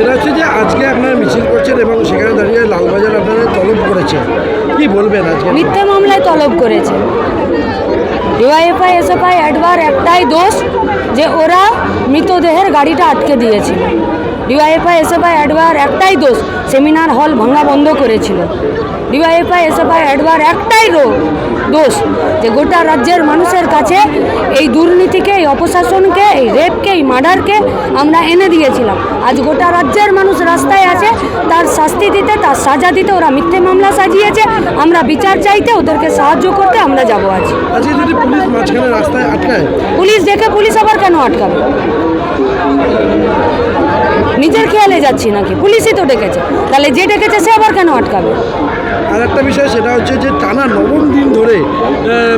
সেটা হচ্ছে যে আজকে আপনারা মিছিল করছেন এবং সেখানে দাঁড়িয়ে লালবাজার আপনারা তলব করেছেন। কি বলবেন আজকে? মিথ্যা মামলায় তলব করেছে। ডিওয়াইএফআই এসএফআই অ্যাডবার একটাই দোষ যে ওরা মৃতদেহের গাড়িটা আটকে দিয়েছিল। ডিওয়াইএফআই এসএফআই অ্যাডবার একটাই দোষ। সেমিনার হল ভাঙা বন্ধ করেছিল। ডিওয়াইএফআই এসএফআই অ্যাডবার একটাই দোষ যে গোটা রাজ্যের মানুষের কাছে এই দুর্নীতিকে এই অপশাসনকে এই রেপকে এই মার্ডারকে আমরা এনে দিয়েছিলাম। আজ গোটা রাজ্যের মানুষ রাস্তায় আছে তার শাস্তি দিতে তার সাজা দিতে ওরা মিথ্যে মামলা সাজিয়েছে। আমরা বিচার চাইতে ওদেরকে সাহায্য করতে আমরা যাব আজ। আটকায়? পুলিশ দেখে পুলিশ আবার কেন আটকাবে? নিজের খেয়ালে যাচ্ছি নাকি? পুলিশই তো ডেকেছে। তাহলে যে ডেকেছে সে আবার কেন আটকাবে? আর একটা বিষয় সেটা হচ্ছে যে টানা নবম দিন ধরে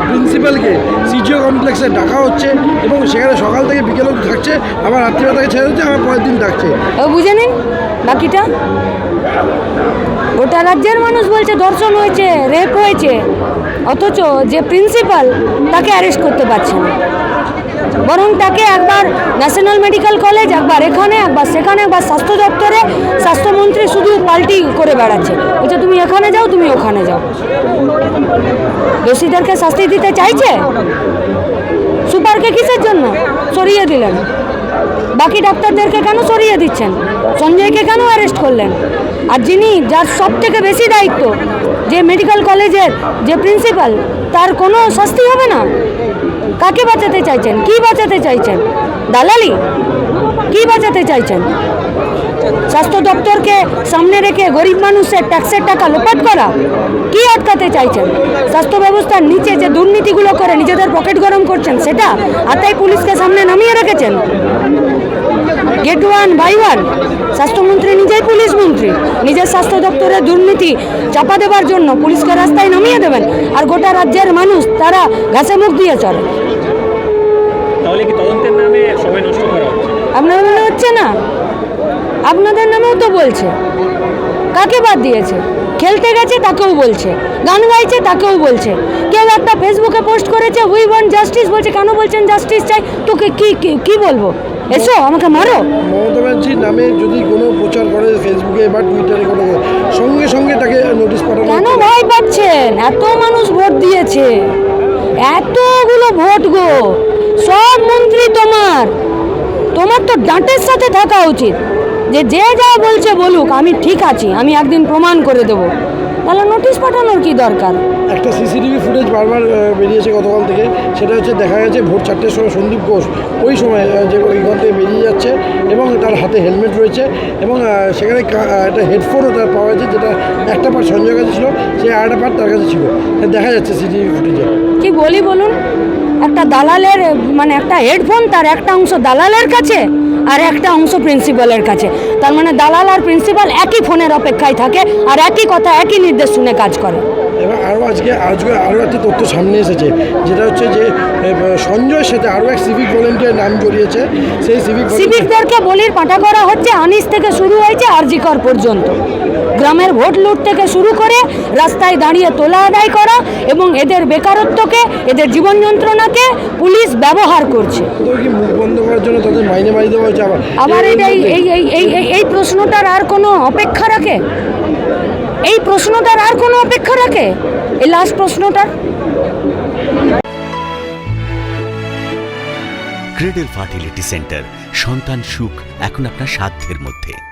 প্রিন্সিপালকে সিজিও কমপ্লেক্সে ডাকা হচ্ছে এবং সেখানে সকাল থেকে বিকেল অবধি থাকছে আবার রাত্রিবেলা থেকে ছেড়ে দিচ্ছে আবার পরের দিন ডাকছে। ও বুঝে নিন বাকিটা? গোটা রাজ্যের মানুষ বলছে ধর্ষণ হয়েছে রেপ হয়েছে। অথচ যে প্রিন্সিপাল তাকে অ্যারেস্ট করতে পারছে না। বরং তাকে একবার ন্যাশনাল মেডিকেল কলেজ একবার এখানে, একবার সেখানে, একবার স্বাস্থ্য দপ্তরে স্বাস্থ্যমন্ত্রী শুধু পাল্টি করে বেড়াচ্ছে। বলছে, তুমি এখানে যাও, তুমি ওখানে যাও। দোষীদেরকে শাস্তি দিতে চাইছে? সুপারকে কিসের জন্য? সরিয়ে দিলেন। বাকি ডাক্তারদেরকে কেন সরিয়ে দিচ্ছেন? সঞ্জয়কে কেন অ্যারেস্ট করলেন? আর যিনি, যার সব থেকে বেশি দায়িত্ব, যে মেডিকেল কলেজের যে প্রিন্সিপাল তার কোনো শাস্তি হবে না? কাকে বাঁচাতে চাইছেন? কি বাঁচাতে চাইছেন? দালালি? কি বাঁচাতে চাইছেন? স্বাস্থ্য দপ্তরকে সামনে রেখে গরিব মানুষের ট্যাক্সের টাকা লোপাট করা, কি আটকাতে চাইছেন? স্বাস্থ্য ব্যবস্থার নিচে যে দুর্নীতিগুলো করে নিজেদের পকেট গরম করছেন, সেটা আর তাই পুলিশকে সামনে নামিয়ে রেখেছেন? Get one by one. স্বাস্থ্যমন্ত্রী নিজেই পুলিশ মন্ত্রী। নিজের স্বাস্থ্য দপ্তরের দুর্নীতি চাপা দেবার জন্য পুলিশকে রাস্তায় নামিয়ে দেবেন। আর গোটা রাজ্যের মানুষ তারা ঘাসে মুখ দিয়ে চলে তাহলে কি তদন্তের নামে সময় নষ্ট করা হচ্ছে? আপনার মনে হচ্ছে না? আপনাদের নামেও তো বলছে। কাকে বাদ দিয়েছে? খেলতে গেছে তাকেও বলছে। গান গাইছে তাকেও বলছে। কেউ একটা ফেসবুকে পোস্ট করেছে উই ওয়ান্ট জাস্টিস বলছে। কেন বলছেন জাস্টিস চাই? তোকে কি কি- কি বলব? এসো আমাকে মারো। মমতা ব্যানার্জির নামে যদি কোনো প্রচার করে ফেসবুকে বা টুইটারে কোনো সঙ্গে সঙ্গে তাকে নোটিশ পাঠানো কেন ভয় পাচ্ছেন? এত মানুষ ভোট দিয়েছে। এতগুলো ভোট গো। সব মন্ত্রী তোমার। তোমার তো ডাঁটের সাথে থাকা উচিত। যে যে যা বলছে বলুক আমি ঠিক আছি আমি একদিন প্রমাণ করে দেবো। তাহলে নোটিশ পাঠানোর কি দরকার? একটা সিসিটিভি ফুটেজ বারবার বেরিয়েছে গতকাল থেকে। সেটা হচ্ছে দেখা গেছে ভোর চারটের সময় সন্দীপ ঘোষ ওই সময় যে ওইখান থেকে বেরিয়ে যাচ্ছে এবং তার হাতে হেলমেট রয়েছে এবং সেখানে একটা হেডফোনও তার পাওয়া যাচ্ছে যেটা একটা পার্ট সঞ্জয় কাছে ছিল সেই আরেকটা পার্ট তার কাছে ছিল। দেখা যাচ্ছে সিসিটিভি ফুটেজে। কি বলি বলুন? একটা দালালের মানে একটা হেডফোন তার একটা অংশ দালালের কাছে আর একটা অংশ প্রিন্সিপালের কাছে। তার মানে দালাল আর প্রিন্সিপাল একই ফোনের অপেক্ষায় থাকে আর একই কথা একই নির্দেশ শুনে কাজ করে। এবং আরও আজকে আজকে আরও একটা তথ্য সামনে এসেছে যেটা হচ্ছে যে এ, সঞ্জয়ের সাথে আরও এক সিভিক ভলেন্টিয়ার নাম জড়িয়েছে সেই সিভিক সিভিকদেরকে বলির পাঠা করা হচ্ছে আনিস থেকে শুরু হয়েছে আরজিকর পর্যন্ত। গ্রামের ভোট লুট থেকে শুরু করে রাস্তায় দাঁড়িয়ে তোলা আদায় করা এবং এদের বেকারত্বকে এদের জীবন যন্ত্রণাকে পুলিশ ব্যবহার করছে। আবার? আবার এই এই এই এই এই এই প্রশ্নটার আর কোনো অপেক্ষা রাখে? এই প্রশ্নটার আর কোনো অপেক্ষা রাখে? এই লাস্ট প্রশ্নটার? ক্রেডেল ফার্টিলিটি সেন্টার সন্তান সুখ এখন আপনার সাধ্যের মধ্যে।